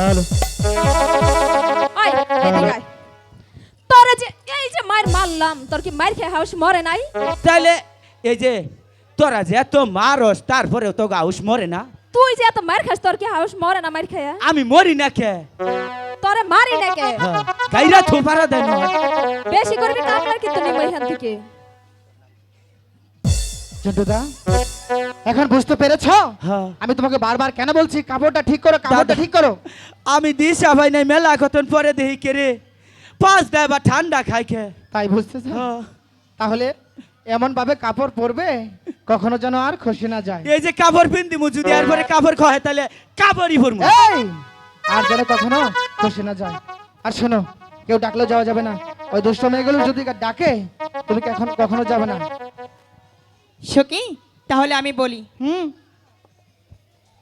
Hello. আয় এদিকে আয়। তোরে যে এই যে মার মারলাম তোর কি মার খেয়ে হাউস মরে নাই? তাহলে এই যে তোরা যে এত মারস তারপরেও তো গাউস মরে না? তুই যে এত মার খাস তোর কি হাউস মরে না মার খেয়ে? আমি মরি না কে? তোরে মারি না কে? হ্যাঁ, গাইরা থুপারা দেন। বেশি করবি কামলার কিন্তু নিব এখান থেকে। জন্টুদা এখন বুঝতে পেরেছ? হ্যাঁ। আমি তোমাকে বারবার কেন বলছি? কাপড়টা ঠিক করো কাপড়টা ঠিক করো। আমি দিশা ভাই নাই মেলা কতন পরে দেখি কে রে? পাঁচ দেয় বা ঠান্ডা খাই খে তাই বুঝতেছ? হ্যাঁ। তাহলে এমন ভাবে কাপড় পরবে কখনো যেন আর খসে না যায়। এই যে কাপড় পিন্দি যদি এরপরে কাপড় খয় তাহলে কাপড়ই এই! আর যেন কখনো খসে না যায়। আর শোনো কেউ ডাকলেও যাওয়া যাবে না। ওই দুষ্ট মেয়েগুলো যদি ডাকে তুমি এখন কখনো যাবে না? সখী তাহলে আমি বলি হুম?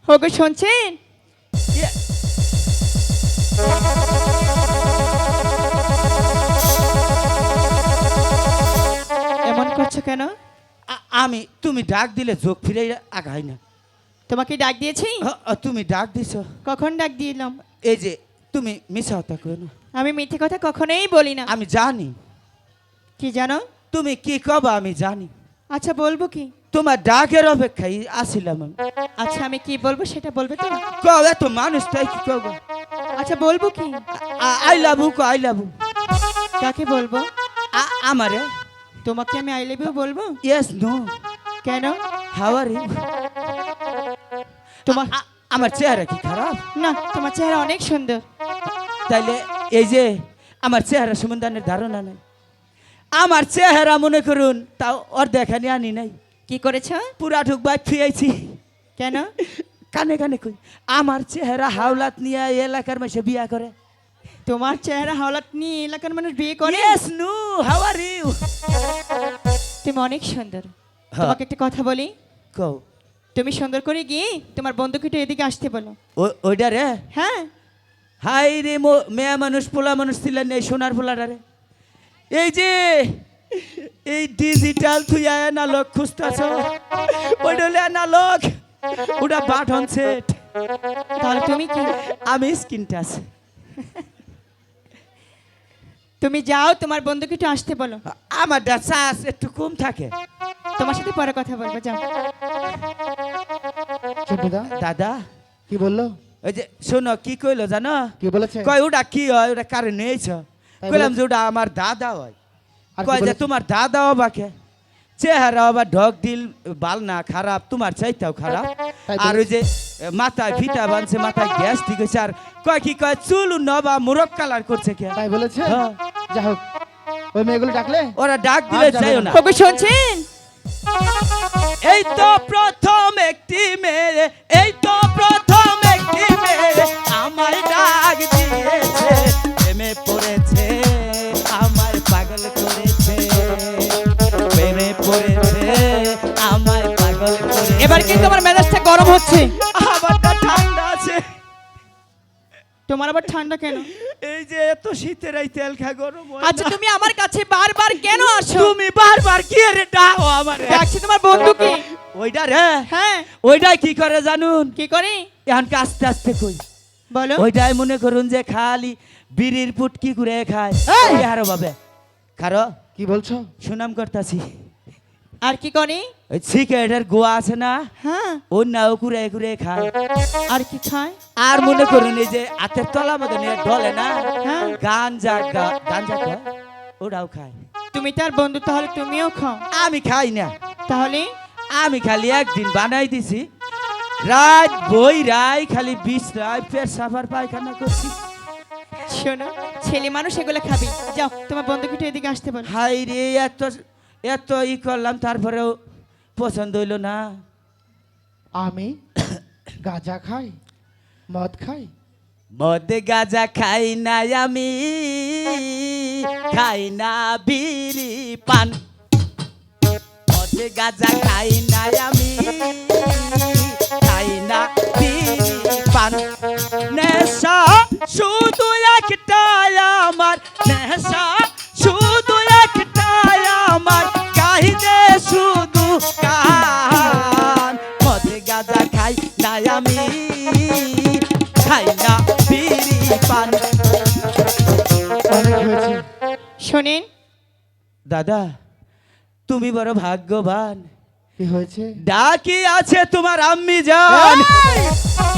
হোগো শুনছেন? এমন করছ কেন? আমি তুমি ডাক দিলে চোখ ফিরে আগাই না। তোমাকে ডাক দিয়েছি? তুমি ডাক দিছ। কখন ডাক দিলাম? এই যে তুমি মিশা হতা কই না। আমি মিথ্যে কথা কখনোই বলি না। আমি জানি। কি জানো? তুমি কি কবা আমি জানি। আচ্ছা বলব কি? তোমার ডাকের অপেক্ষায় আসিলাম আমি। আচ্ছা আমি কি বলব সেটা বলবে তো কও এত মানুষ তাই কি কব আচ্ছা বলব কি? I love co I love কাকে বলব? আমারে? তোমাকে আমি আই লাভ ইউ বলব? ইয়েস নো কেন? হাউ আর ইউ তোমার আমার চেহারা কি খারাপ? না তোমার চেহারা অনেক সুন্দর। তাইলে এই যে আমার চেহারা সম্বন্ধে ধারণা নেই। আমার চেহারা মনে করুন তাও ওর দেখানি আনি নাই। কি করেছ? পুরা ঢুক বাই থুয়েছি কেন? কানে কানে কই আমার চেহারা হাওলাত নিয়ে এলাকার মাসে বিয়া করে। তোমার চেহারা হাওলাত নিয়ে এলাকার মানুষ বিয়ে করে? Yes no how are you তুমি অনেক সুন্দর। হ্যাঁ। তোমাকে একটা কথা বলি। কও। তুমি সুন্দর করে গিয়ে তোমার বন্ধুকে একটু এদিকে আসতে বলো। ও- ওইটা রে? হ্যাঁ। হাই রে মো মেয়া মানুষ পোলা মানুষ ছিলেন এই সোনার পোলাটা রে এই যে এই ডিজিটাল তুই অ্যানালগ খুঁজতেছ? ওইটা হলে অ্যানালগ ওটা বাটন সেট তাহলে তুমি কি? আমি স্ক্রিন টাচ তুমি যাও তোমার বন্ধুকে একটু আসতে বলো। আমার চাষ একটু কম থাকে। তোমার সাথে পরে কথা বলব যাও। দাদা। কি বলল? ওই যে শোনো কি কইলো জানো? কি বলেছে? কয় ওটা কি হয়? ওটা কারে নিয়েছ? তাই কইলাম যে ওটা আমার দাদা হয়। আর কয় যে তোমার দাদা বাকে চেহারা আবার ঢক দিল বাল না খারাপ তোমার চাইতেও খারাপ। আর ওই যে মাথায় ফিতা বানছে মাথায় গ্যাস ঠিক হয়েছে। আর কয় কি কয় চুল নবা মুরক কালার করছে কে? তাই বলেছে? হ্যাঁ। যা হোক ওই মেয়েগুলো ডাকলে? ওরা ডাক দিলে যাইও না। না। ওকে শুনছেন? এই তো প্রথম একটি মেয়ে এই তো প্রথম একটি মেয়ে আমায় ডাক এবার কিন্তু আমার মেজাজটা গরম হচ্ছে। আবারটা ঠান্ডা আছে। তোমার আবার ঠান্ডা কেন? এই যে এত শীতের এই তেল খা গরম আচ্ছা তুমি আমার কাছে বারবার কেন আসো? তুমি বারবার কি রে ডাও আমার? ডাকছি তোমার বন্ধুকে ওইটা রে। হ্যাঁ। ওইটাই কি করে জানুন? কি করে? এখন আস্তে আস্তে কই। বলো। ওইটাই মনে করুন যে খালি বিড়ির পুটকি করে খায়। এই! হারো ভাবে খারো কি বলছো? সুনাম করতাছি। আর কি করে? ওই সিগারেটের গোয়া আছে না? হ্যাঁ। ওই নাও কুড়ে কুড়ে খায়। আর কি খায়? আর মনে করুন এই যে হাতের তলা মতো নিয়ে না? হ্যাঁ। গাঞ্জা গাঞ্জা খায় ওটাও খায়। তুমি তার বন্ধু তাহলে তুমিও খাও। আমি খাই না। তাহলে? আমি খালি একদিন বানাই দিছি। রাত বই রাই খালি বিষ রায় ফের সাফার পায়খানা করছি। শোনো ছেলে মানুষ এগুলো খাবে। যাও তোমার বন্ধুকে এদিকে আসতে বলো। হাই রে এত এত ই করলাম তারপরেও পছন্দ হইল না। আমি গাঁজা খাই মদ খাই। মদ গাজা খাই না আমি খাই না বিড়ি পান। মদ গাজা খাই না আমি খাই না বিড়ি পান। নেশা কান খাই আমি খাই না বিড়ি পান। শোনেন। দাদা তুমি বড় ভাগ্যবান। কি হয়েছে? ডাকি আছে তোমার আম্মি জান। এই!